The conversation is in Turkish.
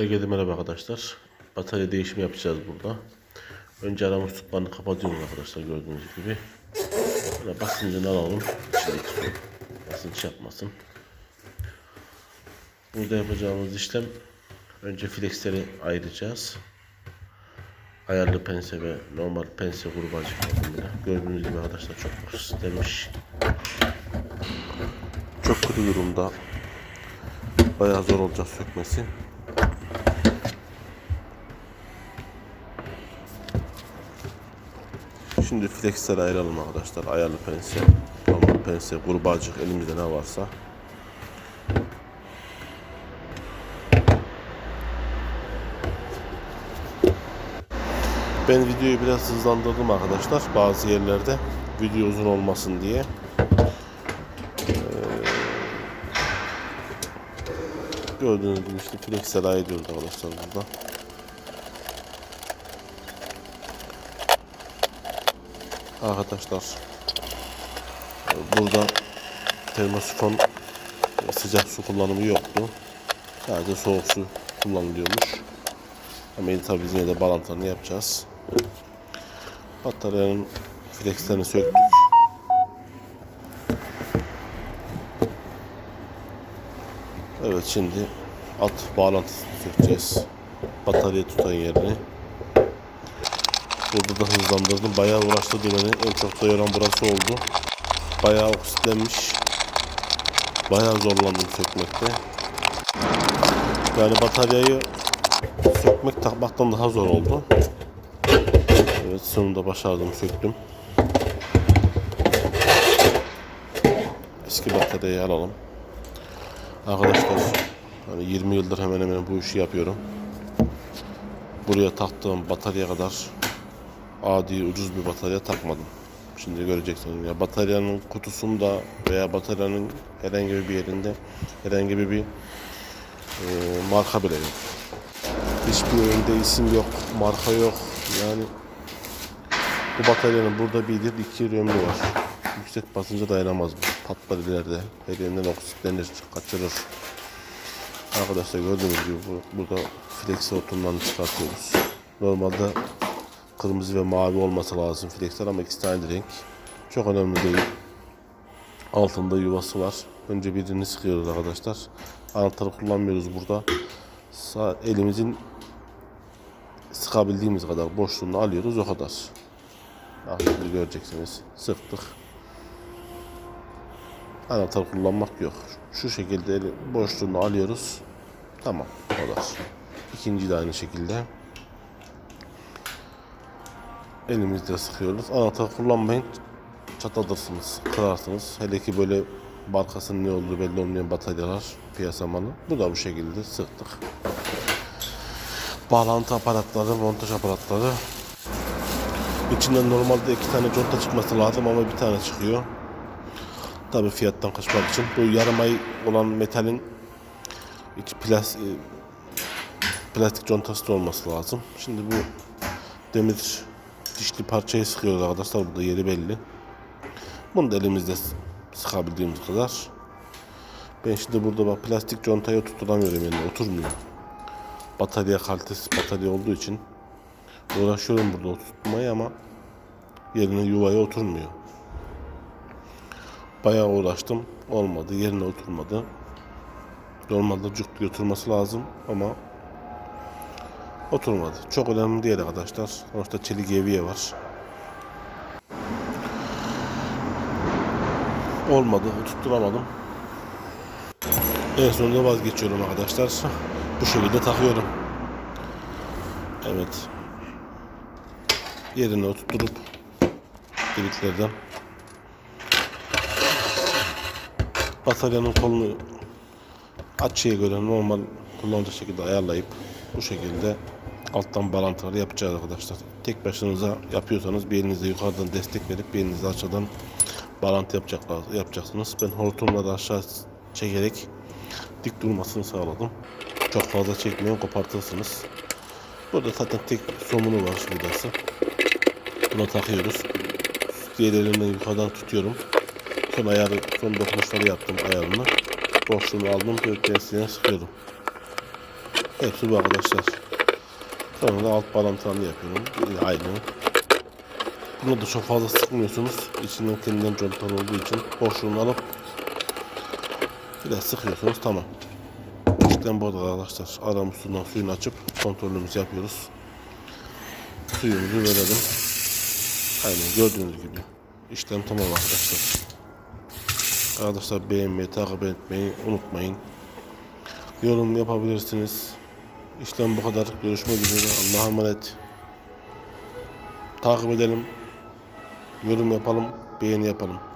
Herkese merhaba arkadaşlar. Batarya değişimi yapacağız burada. Önce arama musluklarını kapatıyoruz arkadaşlar gördüğünüz gibi. Böyle basıncını alalım. İçindeki su basınç yapmasın. Burada yapacağımız işlem önce flexleri ayıracağız. Ayarlı pense ve normal pense grubu açıkladım Gördüğünüz gibi arkadaşlar çok istemiş. Çok kötü durumda. Bayağı zor olacak sökmesi. Şimdi flexleri ayıralım arkadaşlar. Ayarlı pense, normal pense, kurbağacık elimizde ne varsa. Ben videoyu biraz hızlandırdım arkadaşlar bazı yerlerde video uzun olmasın diye. Ee, gördüğünüz gibi işte flexleri ayırıyoruz arkadaşlar burada. Arkadaşlar burada termosifon sıcak su kullanımı yoktu. Sadece soğuk su kullanılıyormuş. Ama tabii biz yine de bağlantılarını yapacağız. Bataryanın flexlerini söktük. Evet şimdi alt bağlantısını sökeceğiz. Batarya tutan yerini. Burada da hızlandırdım. Bayağı uğraştı beni. En çok da yoran burası oldu. Bayağı oksitlenmiş. Bayağı zorlandım sökmekte. Yani bataryayı sökmek takmaktan daha zor oldu. Evet sonunda başardım söktüm. Eski bataryayı alalım. Arkadaşlar hani 20 yıldır hemen hemen bu işi yapıyorum. Buraya taktığım batarya kadar adi ucuz bir batarya takmadım. Şimdi göreceksiniz ya bataryanın kutusunda veya bataryanın herhangi bir yerinde herhangi bir e, marka bile yok. Hiçbir önde isim yok, marka yok. Yani bu bataryanın burada bir değil iki ömrü var. Yüksek basınca dayanamaz bu. Patlar ileride. Her yerinden oksitlenir, kaçırır. Arkadaşlar gördüğünüz gibi bu, burada flex hortumlarını çıkartıyoruz. Normalde kırmızı ve mavi olması lazım flexler ama ikisi aynı renk. Çok önemli değil. Altında yuvası var. Önce birini sıkıyoruz arkadaşlar. Anahtarı kullanmıyoruz burada. Sağ elimizin sıkabildiğimiz kadar boşluğunu alıyoruz o kadar. Şimdi göreceksiniz. Sıktık. Anahtar kullanmak yok. Şu şekilde boşluğunu alıyoruz. Tamam. O kadar. İkinci de aynı şekilde. Elimizde sıkıyoruz. Anahtar kullanmayın. Çatlatırsınız, kırarsınız. Hele ki böyle markasının ne olduğu belli olmayan bataryalar piyasa malı. Bu da bu şekilde sıktık. Bağlantı aparatları, montaj aparatları. İçinden normalde iki tane conta çıkması lazım ama bir tane çıkıyor. Tabii fiyattan kaçmak için. Bu yarım ay olan metalin içi plas, e, plastik contası da olması lazım. Şimdi bu demir dişli parçayı sıkıyoruz arkadaşlar. Burada yeri belli. Bunu da elimizde sıkabildiğimiz kadar. Ben şimdi burada bak plastik contayı tutturamıyorum yani oturmuyor. Batarya kalitesi batarya olduğu için uğraşıyorum burada oturtmaya ama yerine yuvaya oturmuyor. Bayağı uğraştım. Olmadı. Yerine oturmadı. Normalde cuk diye oturması lazım ama oturmadı. Çok önemli değil arkadaşlar. Sonuçta çelik eviye var. Olmadı. Oturtturamadım. En sonunda vazgeçiyorum arkadaşlar. Bu şekilde takıyorum. Evet. Yerine oturtup deliklerden bataryanın kolunu açıya göre normal kullanacak şekilde ayarlayıp bu şekilde alttan bağlantıları yapacağız arkadaşlar. Tek başınıza yapıyorsanız bir elinizde yukarıdan destek verip bir elinizde aşağıdan bağlantı yapacaklar, yapacaksınız. Ben hortumla da aşağı çekerek dik durmasını sağladım. Çok fazla çekmeyin kopartırsınız. Burada zaten tek somunu var şuradası. Buna takıyoruz. Diğerlerinden yukarıdan tutuyorum. Son ayarı, son dokunuşları yaptım ayarını. Boşluğunu aldım, gökdesine sıkıyorum. Hepsi bu arkadaşlar. Sonra da alt bağlantılarını yapıyorum. Aynı. Bunu da çok fazla sıkmıyorsunuz. İçinden kendinden contalı olduğu için boşluğunu alıp biraz sıkıyorsunuz tamam. İşlem bu arada arkadaşlar. Aram sudan suyunu açıp kontrolümüzü yapıyoruz. Suyumuzu verelim. Aynen gördüğünüz gibi. İşlem tamam arkadaşlar. Arkadaşlar beğenmeyi, takip etmeyi unutmayın. Yorum yapabilirsiniz. İşlem bu kadar. Görüşmek üzere. Allah'a emanet. Takip edelim. Yorum yapalım. Beğeni yapalım.